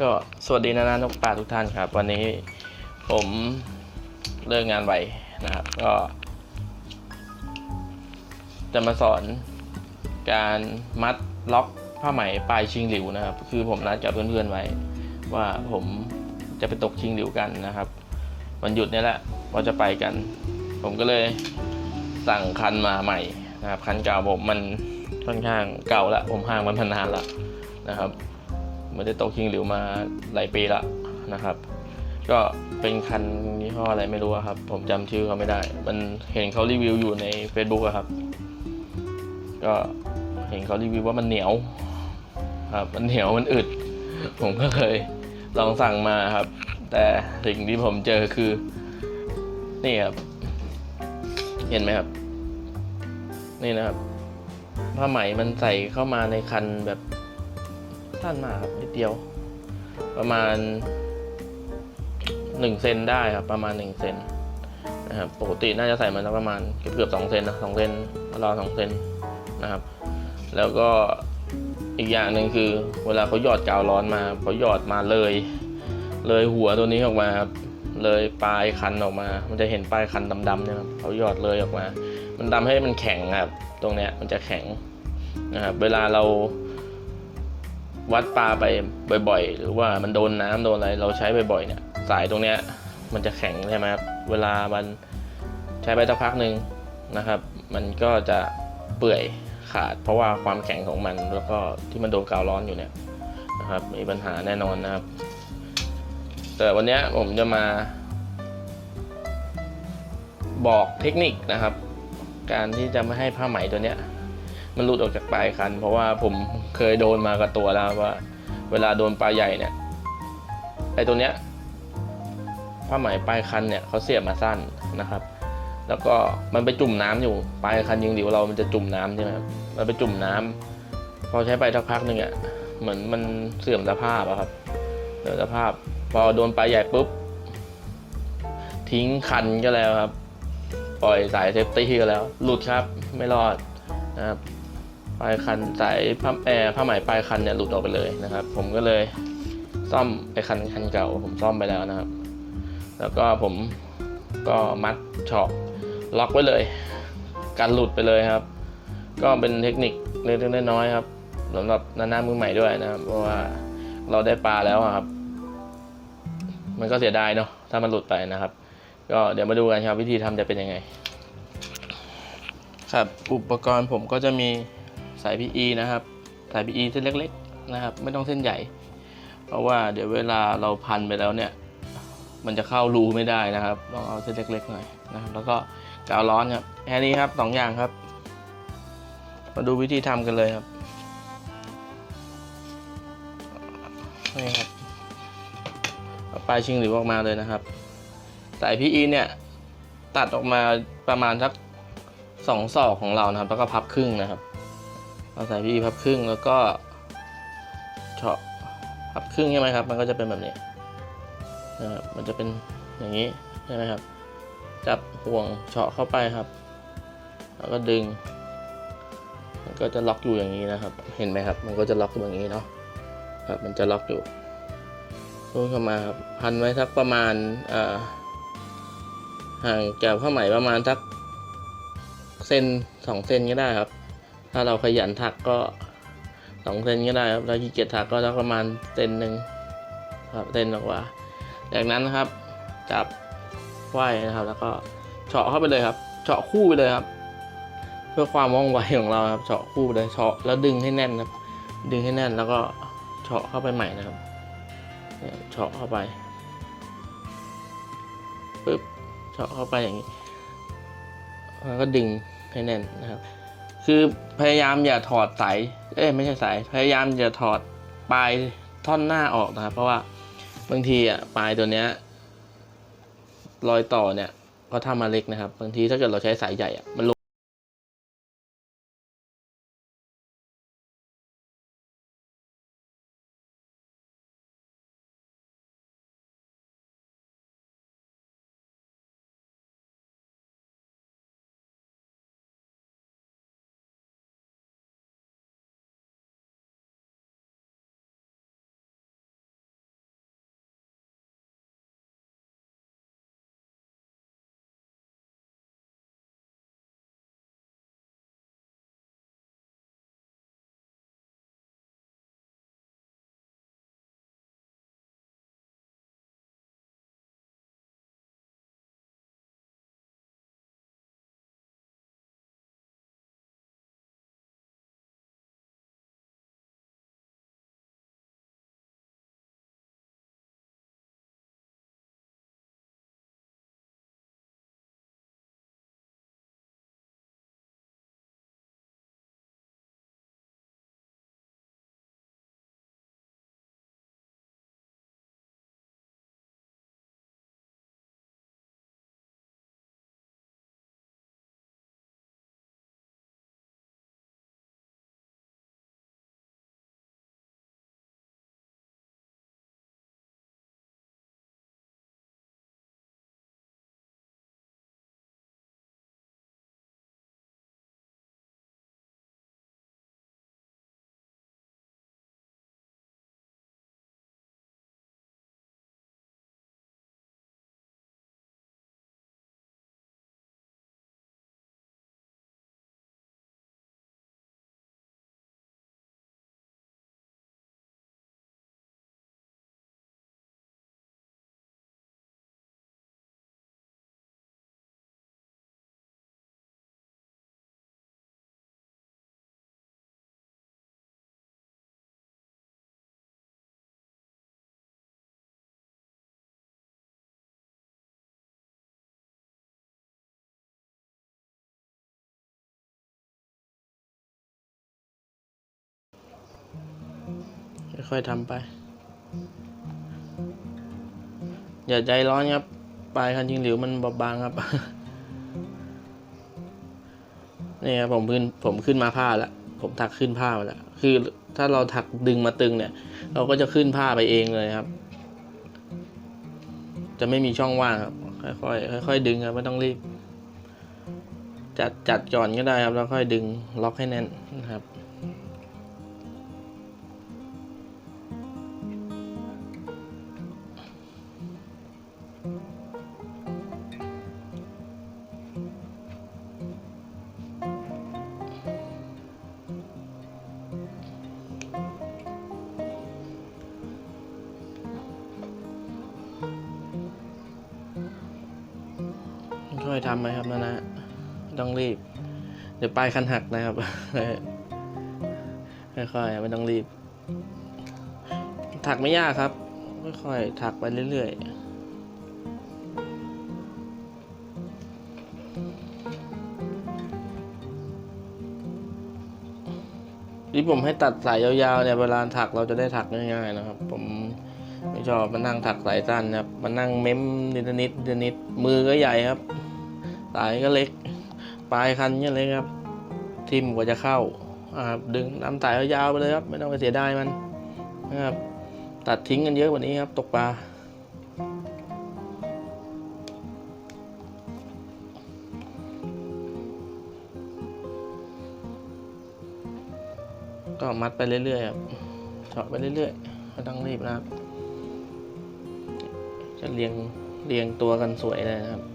ก็สวัสดีนะนะนกปลาทุกท่านครับ วันนี้ผมเลิกงานไวนะครับ ก็ จะมาสอนการมัดล็อกผ้าไหมปลายชิงหลิวนะครับ คือผมนัดกับเพื่อนๆไว้ ว่าผมจะไปตกชิงหลิวกันนะครับ วันหยุดนี่แหละว่าจะไปกัน ผมก็เลยสั่งคันมาใหม่นะครับ คันเก่าผมมันค่อนข้างเก่าละผมห่างมันมานานละนะครับ ไม่ได้ตกชิงหลิวมาหลายปีละนะครับ ก็เป็นคันยี่ห้ออะไรไม่รู้ครับ ผมจำชื่อเขาไม่ได้ มันเห็นเขารีวิวอยู่ใน Facebook อะครับ ก็เห็นเขารีวิวว่ามันเหนียวครับมันเหนียวมันอึด ผมก็เคยลองสั่งมาครับ แต่สิ่งที่ผมเจอคือ นี่ครับ เห็นไหมครับ นี่นะครับผ้าไหมมันใส่เข้ามาในคันแบบ สั้นมากครับนิดเดียว ประมาณหนึ่งเซนได้ครับประมาณหนึ่งเซนนะครับปกติน่าจะใส่มันประมาณเกือบเกือบสองเซนนะสองเซนราวสองเซนนะครับ แล้วก็อีกอย่างหนึ่งคือ เวลาเขาหยอดกาวร้อนมาเขาหยอดมาเลย เลยหัวตัวนี้ออกมาครับเลยปลายคันออกมา มันจะเห็นปลายคันดำๆเนี่ยครับเขาหยอดเลยออกมา มันทำให้มันแข็งครับ ตรงเนี้ยมันจะแข็งนะครับ เวลาเรา วัดปลาไปบ่อย ๆ หรือว่ามันโดนน้ำโดนอะไรเราใช้บ่อยๆเนี่ย สายตรงเนี้ยมันจะแข็งใช่ไหมครับเวลามันใช้ไปสักพักหนึ่งนะครับ มันก็จะเปื่อยขาด เพราะว่าความแข็งของมันแล้วก็ที่มันโดนกาวร้อนอยู่เนี่ยนะครับ มีปัญหาแน่นอนนะครับ แต่วันเนี้ยผมจะมา บอกเทคนิคนะครับ การที่จะไม่ให้ผ้าไหมตัวเนี้ย มันหลุดออกจากปลายคัน เพราะว่าผมเคยโดนมากับตัวแล้วว่า เวลาโดนปลาใหญ่เนี่ยไอ้ตัวเนี้ยผ้าไหมปลายคันเนี่ยเขาเสียบมาสั้นนะครับ แล้วก็มันไปจุ่มน้ำอยู่ปลายคันยิงหลิวเรามันจะจุ่มน้ำใช่ไหมครับมันไปจุ่มน้ำพอใช้ไปสักพักหนึ่งอะเหมือนมันเสื่อมสภาพอะครับเสื่อมสภาพ พอโดนปลาใหญ่ปุ๊บทิ้งคันก็แล้วครับ ปล่อยสายเซฟตี้ก็แล้ว หลุดครับไม่รอดนะครับ ปลายคันสายผ้าแอร์ผ้าไหมปลายคันเนี่ยหลุดออกไปเลยนะครับ ผมก็เลยซ่อมไปคันคันเก่า ผมซ่อมไปแล้วนะครับ แล้วก็ผมก็มัดเฉาะล็อกไว้เลยกันหลุดไปเลยครับ ก็เป็นเทคนิคเล็กๆน้อยๆครับสำหรับนานามือใหม่ด้วยนะครับ เพราะว่าเราได้ปลาแล้วครับ มันก็เสียดายเนาะถ้ามันหลุดไปนะครับ ก็เดี๋ยวมาดูกันครับ วิธีทำจะเป็นยังไง ครับ อุปกรณ์ผมก็จะมี สาย PE นะครับ สาย PE เส้นเล็กๆนะครับ ไม่ต้องเส้นใหญ่ เพราะว่าเดี๋ยวเวลาเราพันไปแล้วเนี่ย มันจะเข้ารูไม่ได้นะครับ ต้องเอาเส้นเล็กๆหน่อยนะครับ แล้วก็กาวร้อนครับ แค่นี้ครับสองอย่างครับ มาดูวิธีทำกันเลยครับนี่ครับเอาปลายชิงหลิวออกมาเลยนะครับ สาย PE เนี่ยตัดออกมาประมาณสักสองศอกของเรานะครับ แล้วก็พับครึ่งนะครับ เอาใส่พี่พับครึ่งแล้วก็เฉาะพับครึ่งใช่ไหมครับ มันก็จะเป็นแบบนี้นะครับมันจะเป็นอย่างนี้ใช่ไหมครับ จับห่วงเฉาะเข้าไปครับ แล้วก็ดึง มันก็จะล็อกอยู่อย่างนี้นะครับ เห็นไหมครับ มันก็จะล็อกอยู่อย่างนี้เนาะครับ มันจะล็อกอยู่พุ่งเข้ามาครับพันไว้สักประมาณห่างจากผ้าไหมประมาณสักเซนสองเซนก็ได้ครับ ถ้าเราขยันถักก็สองเซนก็ได้ครับถ้าขี้เกียจถักก็สักประมาณเซนหนึ่งครับเซนกว่า จากนั้นนะครับ จับไหวนะครับ แล้วก็เฉาะเข้าไปเลยครับ เฉาะคู่ไปเลยครับ เพื่อความว่องไวของเราครับ เฉาะคู่ไปเลยเฉาะแล้วดึงให้แน่นครับ ดึงให้แน่นแล้วก็เฉาะเข้าไปใหม่นะครับเนี่ยเฉาะเข้าไปปึ๊บเฉาะเข้าไปอย่างนี้แล้วก็ดึงให้แน่นนะครับ คือพยายามอย่าถอดสายเอ้ยไม่ใช่สาย พยายามอย่าถอดปลายท่อนหน้าออกนะครับ เพราะว่าบางทีอะปลายตัวเนี้ยรอยต่อเนี่ยก็ทำมาเล็กนะครับ บางทีถ้าเกิดเราใช้สายใหญ่อะมัน ค่อยๆทำไป อย่าใจร้อนครับ ปลายคันชิงหลิวมันบอบบางครับ นี่ครับผมขึ้นผมขึ้นมาผ้าแล้ว ผมถักขึ้นผ้ามาแล้ว คือถ้าเราถักดึงมาตึงเนี่ย เราก็จะขึ้นผ้าไปเองเลยครับ จะไม่มีช่องว่างครับ ค่อยๆค่อยๆดึงครับไม่ต้องรีบจัดจัดก่อนก็ได้ครับ แล้วค่อยดึงล็อกให้แน่นนะครับ ค่อยทำไปครับนะนะต้องรีบ เดี๋ยวปลายคันหักนะครับค่อยๆไม่ต้องรีบ ถักไม่ยากครับค่อยๆถักไปเรื่อยๆที่ผมให้ตัดสายยาวๆเนี่ยเวลาถักเราจะได้ถักง่ายๆนะครับ ผมไม่ชอบมานั่งถักสายสั้นนะครับมานั่งเม้มนิดนิดๆนิดๆมือก็ใหญ่ครับ สายก็เล็ก ปลายคันก็เล็กครับ ทิมกว่าจะเข้าครับดึงนำสายยาวไปเลยครับไม่ต้องไปเสียดายมันนะครับตัดทิ้งกันเยอะกว่านี้ครับ ตกปลาก็มัดไปเรื่อยๆครับเฉาะไปเรื่อยๆไม่ต้องรีบนะครับ จะเรียงเรียงตัวกันสวยเลยนะครับ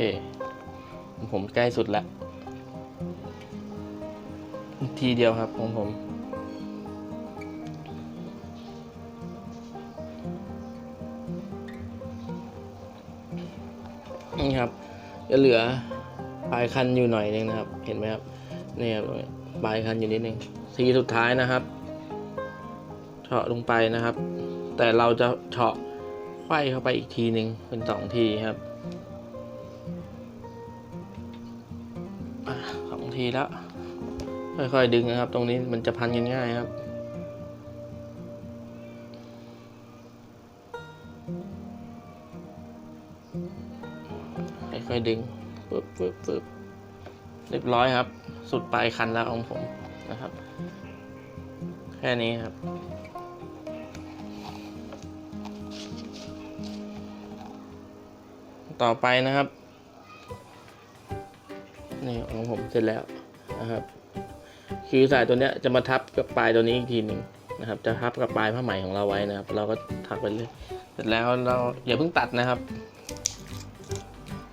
เค ผมใกล้สุดแล้วทีเดียวครับของผม นี่ครับ จะเหลือปลายคันอยู่หน่อยนึงนะครับ เห็นไหมครับนี่ครับปลายคันอยู่นิดนึงทีสุดท้ายนะครับเฉาะลงไปนะครับ แต่เราจะเฉาะไขว้เข้าไปอีกทีหนึ่งเป็นสองทีครับ แล้ว ค่อยๆดึงนะครับ ตรงนี้มันจะพันกันง่ายครับค่อยๆดึงปึ๊บปึ๊บปึ๊บเรียบร้อยครับ สุดปลายคันแล้วของผมนะครับ แค่นี้ครับต่อไปนะครับ นี่ของผมเสร็จแล้ว นะครับ คือสายตัวเนี้ยจะมาทับกับปลายตัวนี้อีกทีหนึ่งนะครับ จะทับกับปลายผ้าไหมของเราไว้นะครับ เราก็ทักไปเรื่อยเสร็จแล้วเราอย่าเพิ่งตัดนะครับ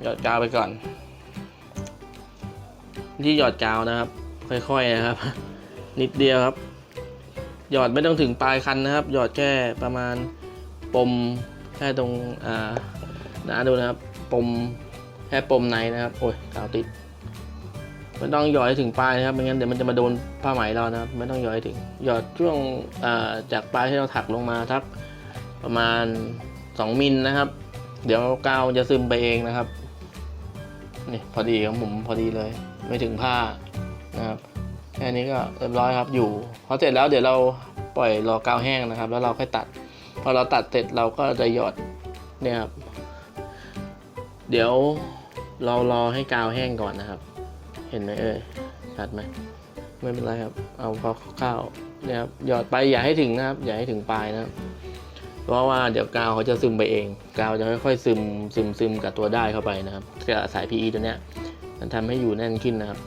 หยอดกาวไปก่อน ที่หยอดกาวนะครับ ค่อยๆนะครับ นิดเดียวครับ หยอดไม่ต้องถึงปลายคันนะครับ หยอดแค่ประมาณปมแค่ตรงอ่านะดูนะครับ ปมแค่ปมในนะครับ โอ้ยกาวติด ไม่ต้องหยอดให้ถึงปลายนะครับไม่งั้นเดี๋ยวมันจะมาโดนผ้าไหมเรานะครับไม่ต้องหยอดให้ถึงหยอดช่วงจากปลายที่เราถักลงมาทักประมาณ 2มิลนะครับ เดี๋ยวกาวจะซึมไปเองนะครับนี่พอดีของผมพอดีเลย ไม่ถึงผ้านะครับแค่นี้ก็เรียบร้อยครับอยู่พอเสร็จแล้วเดี๋ยวเราปล่อยรอกาวแห้งนะครับ แล้วเราค่อยตัด พอเราตัดเสร็จเราก็จะหยอดเนี่ยครับเดี๋ยวเรารอให้กาวแห้งก่อนนะครับ ห็นไหมเอ่ยชัดไหมไม่เป็นไรครับ เอาพอข้าวๆเนี่ยครับหยอดไปอย่าให้ถึงนะครับ อย่าให้ถึงปลายนะครับ เพราะว่าเดี๋ยวกาวเขาจะซึมไปเอง กาวจะค่อยๆซึมซึมซึมกับตัวได้เข้าไปนะครับกับสาย PE ตัวเนี้ย มันทำให้อยู่แน่นขึ้นนะครับ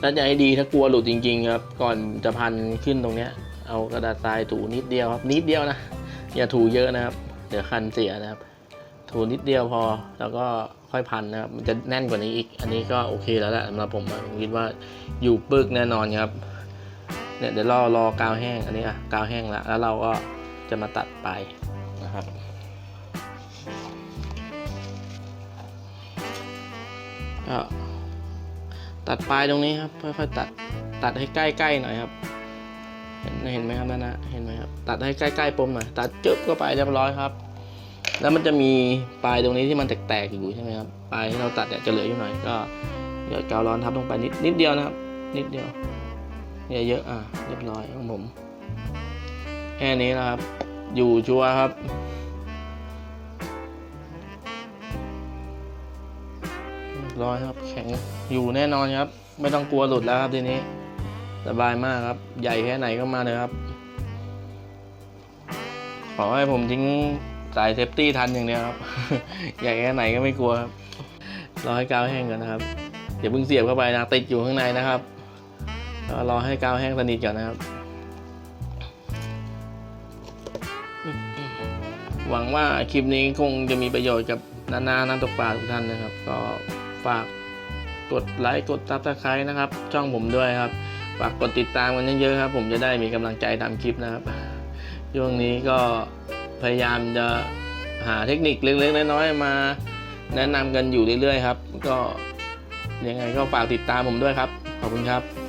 ถ้าจะให้ดีถ้ากลัวหลุดจริง ๆ ครับ ก่อนจะพันขึ้นตรงเนี้ย เอากระดาษทรายถูนิดเดียวครับนิดเดียวนะอย่าถูเยอะนะครับ เดี๋ยวคันเสียนะครับ ถูนิดเดียวพอแล้วก็ค่อยพันนะครับ มันจะแน่นกว่านี้อีก อันนี้ก็โอเคแล้วแหละสำหรับผมผมคิดว่าอยู่ปึกแน่นอนครับ เนี่ยเดี๋ยวรอรอกาวแห้ง อันนี้อะกาวแห้งแล้ว แล้วเราก็จะมาตัดปลายนะครับก็ตัดปลายตรงนี้ครับ ค่อยๆตัดตัดให้ใกล้ๆหน่อยครับ เห็นเห็นไหมครับนั่นนะเห็นไหมครับ ตัดให้ใกล้ๆปมหน่อย ตัดจึ๊บเข้าไปเรียบร้อยครับ แล้วมันจะมีปลายตรงนี้ที่มันแตกๆอยู่ใช่ไหมครับปลายที่เราตัดเนี่ยจะเหลืออยู่หน่อยก็เดี๋ยวกาวร้อนทับลงไปนิดนิดเดียวนะครับ นิดเดียวอย่าเยอะอะเรียบร้อยของผมแค่นี้นะครับ อยู่ชัวร์ครับเรียบร้อยครับ แข็งอยู่แน่นอนครับ ไม่ต้องกลัวหลุดแล้วครับทีนี้ สบายมากครับ ใหญ่แค่ไหนก็มาเลยครับ ขอให้ผมทิ้ง สายเซฟตี้ทันอย่างเดียวครับ ใหญ่แค่ไหนก็ไม่กลัวครับรอให้กาวแห้งก่อนนะครับอย่าเพิ่งเสียบเข้าไปนะติดอยู่ข้างในนะครับรอให้กาวแห้งสนิทก่อนนะครับ หวังว่าคลิปนี้คงจะมีประโยชน์กับนานานักตกปลาทุกท่านนะครับ ก็ฝากกดไลค์กดซับสไครต์นะครับ ช่องผมด้วยครับ ฝากกดติดตามกันเยอะๆครับ ผมจะได้มีกำลังใจทำคลิปนะครับช่วงนี้ก็ พยายามจะหาเทคนิคเล็กๆน้อยๆมา แนะนำกันอยู่เรื่อยๆครับ ก็ยังไงก็ฝากติดตามผมด้วยครับ ขอบคุณครับ